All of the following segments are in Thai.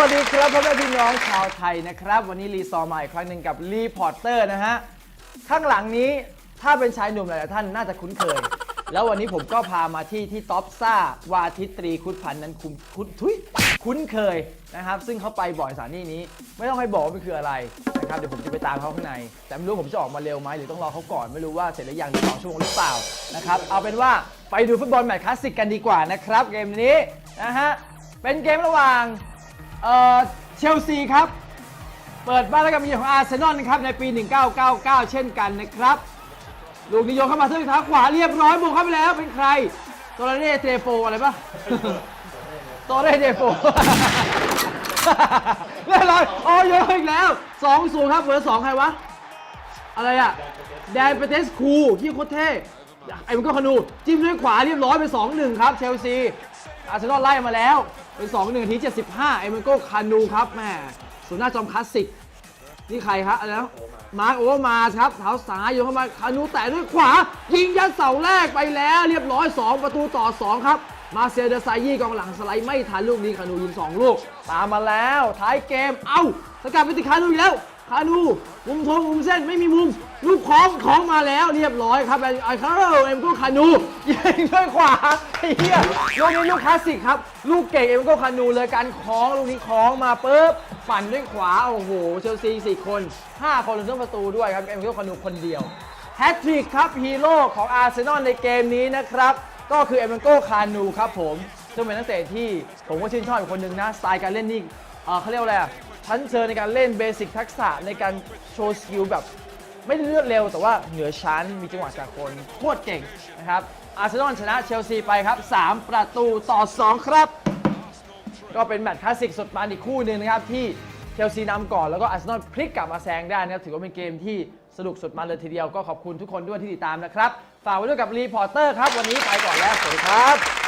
วัสดีครับพ่อแม่พี่น้องชาวไทยนะครับ วันนี้รีซอร์มาอีกครั้งหนึ่งกับรีพอร์เตอร์นะฮะ ข้างหลังนี้ถ้าเป็นชายหนุ่มหลายๆท่านน่าจะคุ้นเคย แล้ววันนี้ผมก็พามาที่ที่ท็อปซ่าวาทิตรีคุดพันธ์นั้นคุ้นคุ้นทุยคุ้นเคยนะครับ ซึ่งเขาไปบ่อยสถานที่นี้ ไม่ต้องให้บอกว่ามันคืออะไรนะครับเดี๋ยวผมจะไปตามเขาข้างใน แต่ไม่รู้ผมจะออกมาเร็วไหมหรือต้องรอเขาก่อนไม่รู้ว่าเสร็จหรือยังหรือสองชั่วโมงหรือเปล่านะครับเอาเป็นว่าไปดูฟุตบอลแมตช์คลาสสิกกันดีกว่านะครับเกมนี้นะฮะเป็นเกมระหว่าง เอ่อเชลซีครับ เปิดบ้านแล้วก็มีของอาร์เซนอลนะครับในปี 1999 เช่นกันนะครับลูกนิยมเข้ามาที่ทางขวาเรียบร้อยบุกเข้าไปแล้วเป็นใครโตเรเน่เตโฟอะไรปะโตเรเน่เตโฟเรียบร้อยโอ้ยเยอะอีกแล้ว2 0ครับเบอร์สองใครวะ อะไรอะแดนเปเตสคูที่โคตรเท่ไอ้มันก็ขนูจิ้มด้วยขวาเรียบร้อยเป็น2-1ครับเชลซีอาร์เซนอลไล่มาแล้ว เป็น2-1นาที75ไอ้มันก็คานูครับแม่ศูนย์หน้าจอมคลาสสิก นี่ใครครับอะไรนะมาร์คโอเวอร์มาครับ เท้าซ้ายโยนเข้ามาคานูแตะด้วยขวา ยิงยัดเสาแรกไปแล้วเรียบร้อย 2 ประตูต่อ 2 ครับ มาเซลเดซายี่กองหลังสไลด์ไม่ทันลูกนี้คานูยิง2 ลูก ตามมาแล้วท้ายเกม เอ้าสกัดไปติดคานูอีกแล้ว คานูมุมทงมุมเส้นไม่มีมุม ลูกของของมาแล้วเรียบร้อยครับไอ้คาร์เอ็มโกคานูยิงด้วยขวาไอ้เหี้ยลูกนี้ลูกคลาสสิกครับ ลูกเก่งเอ็มโกคานูเลยการคล้องลูกนี้คล้องมาปุ๊บปั่นด้วยขวาโอ้โหเชลซีสี่คน5คนรวมทั้งประตูด้วยครับเอ็มโกคานูคนเดียวแฮตทริกครับฮีโร่ของอาร์เซนอลในเกมนี้นะครับก็คือเอเมนโกคานูครับผม ซึ่งเป็นนักเตะที่ผมก็ชื่นชอบอีกคนหนึ่งนะสไตล์การเล่นนี่เขาเรียกว่าอะไรอะชั้นเชิญในการเล่นเบสิกทักษะในการโชว์สกิลแบบไม่ได้เลือดเร็วแต่ว่าเหนือชั้นมีจังหวะจากคนโคตรเก่งนะครับอาร์เซนอลชนะเชลซีไปครับ 3 ประตูต่อ 2 ครับ ก็เป็นแมตช์คลาสสิกสุดมันอีกคู่หนึ่งนะครับ ที่เชลซีนำก่อนแล้วก็อาร์เซนอลพลิกกลับมาแซงได้นะครับ ถือว่าเป็นเกมที่สนุกสุดมันเลยทีเดียวก็ขอบคุณทุกคนด้วยที่ติดตามนะครับ ฝากไว้ด้วยกับรีพอร์เตอร์ครับ วันนี้ไปก่อนแล้วสวัสดีครับ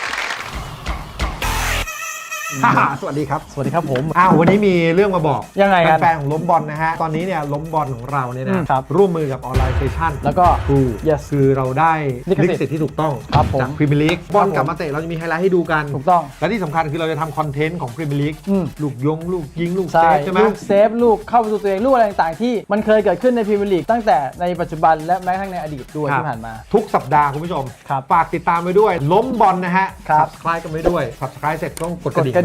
สวัสดีครับ สวัสดีครับผม อ้าววันนี้มีเรื่องมาบอกยังไงกันแฟนๆของล้มบอลนะฮะ ตอนนี้เนี่ยล้มบอลของเราเนี่ยอืนะมครับร่วมมือกับออนไลน์เซชันแล้วก็ ถูก Yes คือเราได้ลิขสิทธิ์ลิขสิทธิ์ที่ถูกต้องครับผมจากพรีเมียร์ลีกบอลผมกลับมาเตะเราจะมีไฮไลท์ให้ดูกัน ถูกต้อง และที่สำคัญคือเราจะทำคอนเทนต์ของพรีเมียร์ลีกอืม ลูกยง ลูกยิง ลูกเซใช่ฟใช่ไหม ลูกเซฟลูกเข้าประตูตัวเองลูกอะไรต่างๆที่มันเคยเกิดขึ้นในพรีเมียร์ลีกตั้งแต่ในปัจจุบันและแม้กระทั่งในอดีตด้วยครับ ที่ผ่านมา ทุกสัปดาห์คุณผู้ชม ครับฝากติดตามไปด้วย ล้มบอลนะฮะ ครับ subscribe กันไปด้วย subscribe เสร็จต้องกดกกดระดิ่งกระ